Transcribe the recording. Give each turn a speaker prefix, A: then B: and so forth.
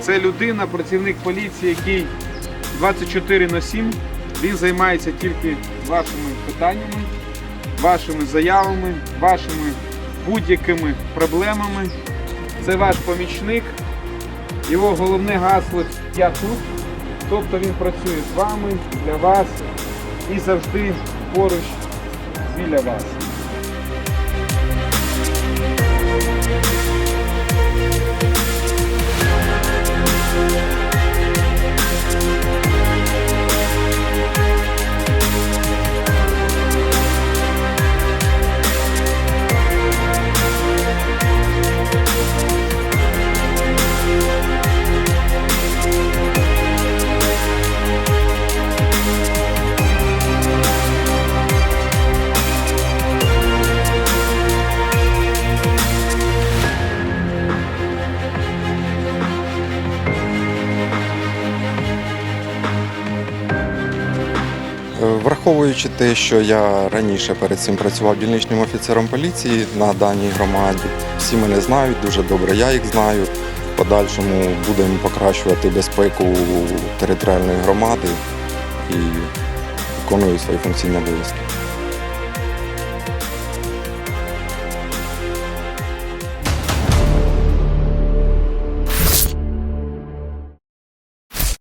A: Це людина, працівник поліції, який 24 на 7. Він займається тільки вашими питаннями, вашими заявами, вашими будь-якими проблемами. Це ваш помічник. Його головне гасло Я тут. Тобто він працює з вами, для вас і завжди поруч біля вас.
B: Thank Враховуючи те, що я раніше перед цим працював дільничним офіцером поліції на даній громаді, всі мене знають дуже добре, я їх знаю. В подальшому будемо покращувати безпеку територіальної громади і виконую свої функційні обов'язки.